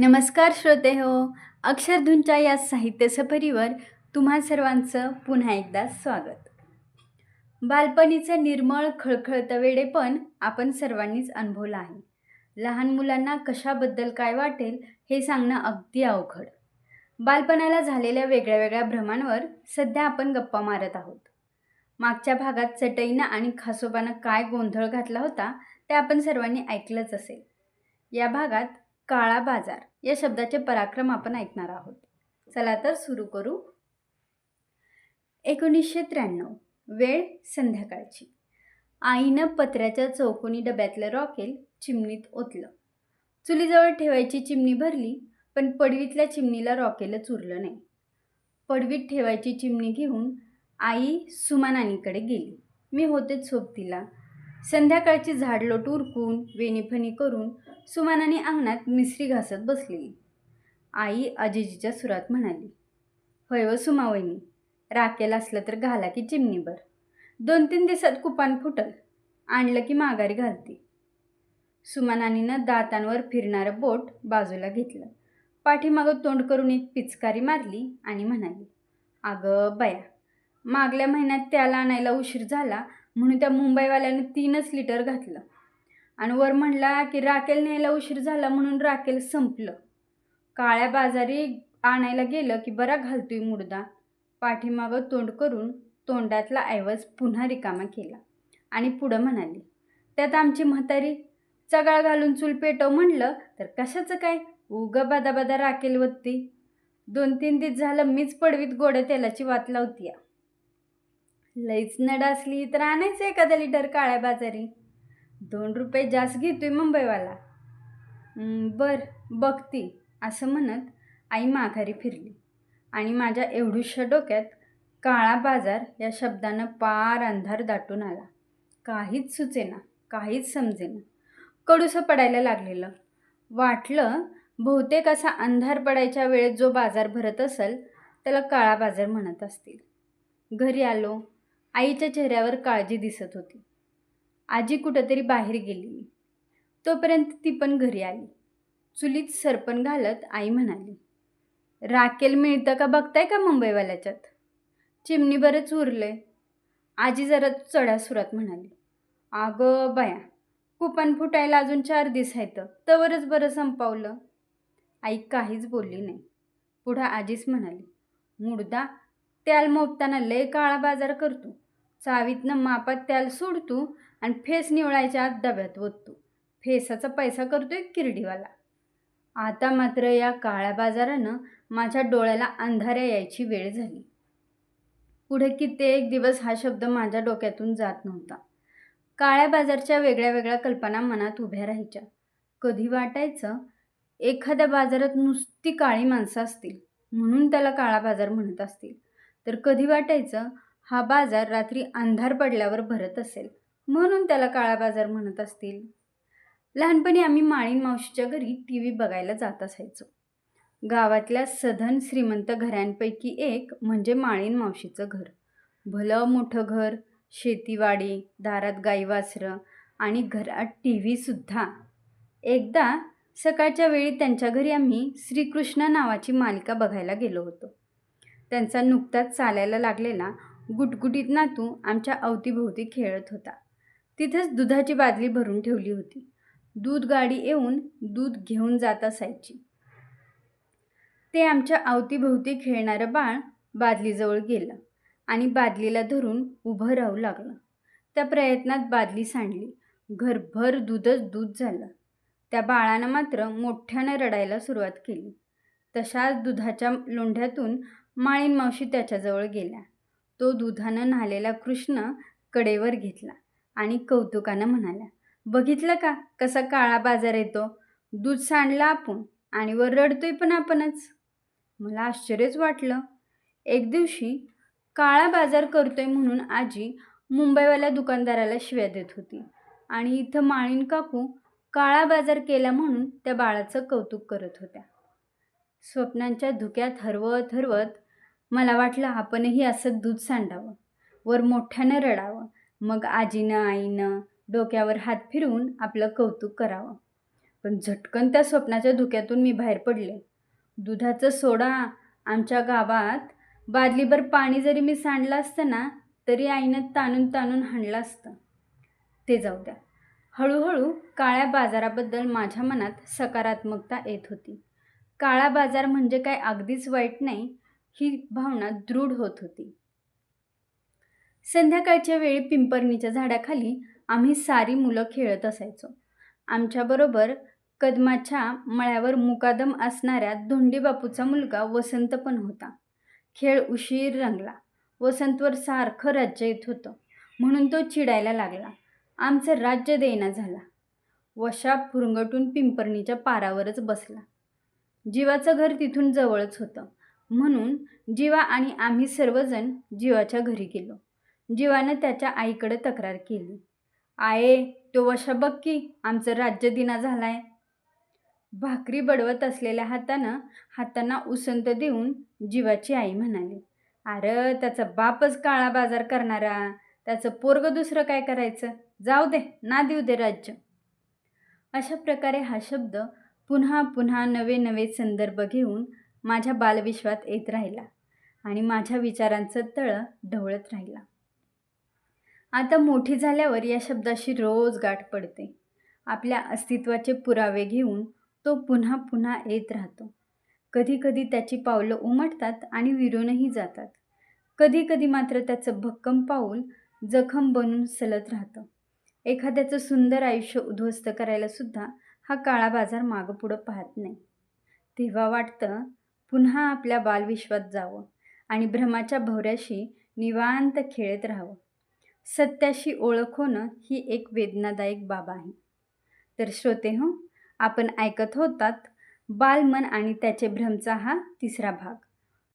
नमस्कार श्रोते हो अक्षरधूंच्या या साहित्य सफरीवर तुम्हा सर्वांचं पुन्हा एकदा स्वागत. बालपणीचं निर्मळ खळखळतं वेडेपण आपण सर्वांनीच अनुभवलं आहे. लहान मुलांना कशाबद्दल काय वाटेल हे सांगणं अगदी अवघड. बालपणाला झालेल्या वेगळ्या वेगळ्या भ्रमांवर सध्या आपण गप्पा मारत आहोत. मागच्या भागात चटईनं आणि खासोबानं काय गोंधळ घातला होता ते आपण सर्वांनी ऐकलंच असेल. या भागात काळा बाजार या शब्दाचे पराक्रम आपण ऐकणार आहोत. चला तर सुरू करू. एकोणीसशे त्र्याण्णव वेळ संध्याकाळची. आईनं पत्र्याच्या चौकोनी डब्यातलं रॉकेल चिमणीत ओतलं. चुलीजवळ ठेवायची चिमणी भरली पण पडवीतल्या चिमणीला रॉकेलच उरलं नाही. पडवीत ठेवायची चिमणी घेऊन आई सुमानानीकडे गेली. मी होतेच सोबतीला संध्याकाळची झाडलोट उरकून वेणीफणी करून सुमानाने अंगणात मिसरी घासत बसलेली आई अजिजीच्या सुरात म्हणाली होय व सुमावहिनी राकेल असलं तर घाला की चिमणीभर. दोन तीन दिवसात कुपान फुटल आणलं की माघारी घालते. सुमानानीनं दातांवर फिरणारं बोट बाजूला घेतलं. पाठीमागं तोंड करून एक पिचकारी मारली आणि म्हणाली अगं बया मागल्या महिन्यात त्याला आणायला उशीर झाला म्हणून त्या मुंबईवाल्याने तीनच लिटर घातलं. आणि वर म्हणला की राखेल न्यायला उशीर झाला म्हणून राखेल संपलं. काळ्या बाजारी आणायला गेलं की बरा घालतोय मुडदा. पाठीमागं तोंड करून तोंडातला ऐवज पुन्हा रिकामा केला. आणि पुढं म्हणाली त्यात आमची म्हातारी चगाळ घालून चूल पेटव म्हणलं तर कशाचं काय? उग बादा बादा राखेल वत्ती. दोन तीन दिवस झालं मीच पडवीत गोड्या तेलाची वात लावतीया. लईच नड असली तर आणायचं एखादा लिटर काळ्या बाजारी. दोन रुपये जास्त घेतोय मुंबईवाला. बर बघती असं म्हणत आई माघारी फिरली. आणि माझ्या एवढूशा डोक्यात काळा बाजार या शब्दानं पार अंधार दाटून आला. काहीच सुचेना काहीच समजेना. कडूसं पडायला लागलेलं. वाटलं बहुतेक असा अंधार पडायच्या वेळेत जो बाजार भरत असेल त्याला काळा बाजार म्हणत असतील. घरी आलो आईच्या चेहऱ्यावर काळजी दिसत होती. आजी कुठंतरी बाहेर गेली. तोपर्यंत ती पण घरी आली. चुलीत सरपण घालत आई म्हणाली राखेल मिळतं का बघताय का मुंबईवाल्याच्यात? चिमणी बरंच उरलंय. आजी जरा चढ्या सुरात म्हणाली अगं बया कुपन फुटायला अजून चार दिस आहेत. तवरच बरं संपावलं. आई काहीच बोलली नाही. पुढं आजीच म्हणाली मुडदा त्याल मोपताना लय काळा बाजार करतो. चावीतनं मापात त्याल सोडतो आणि फेस निवळायच्या आत डब्यात ओततो. फेसाचा पैसा करतोय किरडीवाला. आता मात्र या काळ्या बाजारानं माझ्या डोळ्याला अंधाऱ्या यायची वेळ झाली. पुढे कित्येक दिवस हा शब्द माझ्या डोक्यातून जात नव्हता. काळ्या बाजारच्या वेगळ्या वेगळ्या कल्पना मनात उभ्या राहायच्या. कधी वाटायचं एखाद्या बाजारात नुसती काळी माणसं असतील म्हणून त्याला काळा बाजार म्हणत असतील. तर कधी वाटायचं? हा बाजार रात्री अंधार पडल्यावर भरत असेल. म्हणून त्याला काळा बाजार म्हणत असतील. लहानपणी आम्ही माळीन मावशीच्या घरी टी व्ही बघायला जात असायचो. गावातल्या सधन श्रीमंत घरांपैकी एक म्हणजे माळीन मावशीचं घर. भलं मोठं घर शेतीवाडी दारात गाई वासरं आणि घरात टी व्हीसुद्धा एकदा सकाळच्या वेळी त्यांच्या घरी आम्ही श्रीकृष्ण नावाची मालिका बघायला गेलो होतो. त्यांचा नुकताच चालायला लागलेला गुटगुटीत नातू आमच्या अवतीभोवती खेळत होता. तिथेच दुधाची बादली भरून ठेवली होती. दूध गाडी येऊन दूध घेऊन जात असायची. ते आमच्या अवतीभोवती खेळणारं बाळ बादलीजवळ गेलं आणि बादलीला धरून उभं राहू लागलं. त्या प्रयत्नात बादली सांडली. घरभर दूधच दूध झालं. त्या बाळानं मात्र मोठ्यानं रडायला सुरुवात केली. तशाच दुधाच्या लोंढ्यातून माळीन मावशी त्याच्याजवळ गेल्या. तो दुधानं न्हालेला कृष्ण कडेवर घेतला आणि कौतुकानं म्हणाल्या बघितलं का कसा काळा बाजार येतो? दूध सांडला आपण आणि वर रडतोय पण आपणच. मला आश्चर्यच वाटलं. एक दिवशी काळा बाजार करतोय म्हणून आजी मुंबईवाल्या दुकानदाराला शिव्या देत होती आणि इथं माळीन काकू काळा बाजार केला म्हणून त्या बाळाचं कौतुक करत होत्या. स्वप्नांच्या धुक्यात हरवत हरवत मला वाटलं आपणही असं दूध सांडावं. वर मोठ्यानं रडावं. मग आजीनं आईनं डोक्यावर हात फिरवून आपलं कौतुक करावं. पण झटकन त्या स्वप्नाच्या धुक्यातून मी बाहेर पडले. दुधाचं सोडा. आमच्या गावात बादलीभर पाणी जरी मी सांडलं असतं ना तरी आईनं ताणून ताणून हाणलं असतं. ते जाऊ द्या. हळूहळू काळ्या बाजाराबद्दल माझ्या मनात सकारात्मकता येत होती. काळा बाजार म्हणजे काय अगदीच वाईट नाही ही भावना दृढ होत होती. संध्याकाळच्या वेळी पिंपरणीच्या झाडाखाली आम्ही सारी मुलं खेळत असायचो. आमच्याबरोबर कदमाच्या मळ्यावर मुकादम असणाऱ्या धोंडीबापूचा मुलगा वसंत पण होता. खेळ उशीर रंगला. वसंतवर सारखं राज्य येत होतं. म्हणून तो चिडायला लागला. आमचं राज्य देईना झाला. वशा फुरंगटून पिंपरणीच्या पारावरच बसला. जीवाचं घर तिथून जवळच होतं. म्हणून जीवा आणि आम्ही सर्वजण जीवाच्या घरी गेलो. जीवानं त्याच्या आईकडे तक्रार केली. आये तो वशा बघ की आमचं राज्य दिना झालाय. भाकरी बडवत असलेल्या हातानं हातांना उसंत देऊन जीवाची आई म्हणाली अरे त्याचा बापच काळा बाजार करणारा. त्याचं पोरग दुसरं काय करायचं? जाऊ दे ना देऊ दे राज्य. अशा प्रकारे हा शब्द पुन्हा पुन्हा नवे नवे संदर्भ घेऊन माझ्या बालविश्वात येत राहिला आणि माझ्या विचारांचं तळं ढवळत राहिला. आता मोठी झाल्यावर या शब्दाशी रोज गाठ पडते. आपल्या अस्तित्वाचे पुरावे घेऊन तो पुन्हा पुन्हा येत राहतो. कधीकधी त्याची पावलं उमटतात आणि विरूनही जातात. कधीकधी मात्र त्याचं भक्कम पाऊल जखम बनून सलत राहतं. एखाद्याचं सुंदर आयुष्य उद्ध्वस्त करायला सुद्धा हा काळा बाजार मागं पुढं पाहत नाही. तेव्हा वाटतं पुन्हा आपल्या बालविश्वात जावं आणि भ्रमाच्या भवऱ्याशी निवांत खेळत राहावं. सत्याशी ओळख होणं ही एक वेदनादायक बाब आहे. तर श्रोते हो आपण ऐकत होतात बालमन आणि त्याचे भ्रमचा हा तिसरा भाग.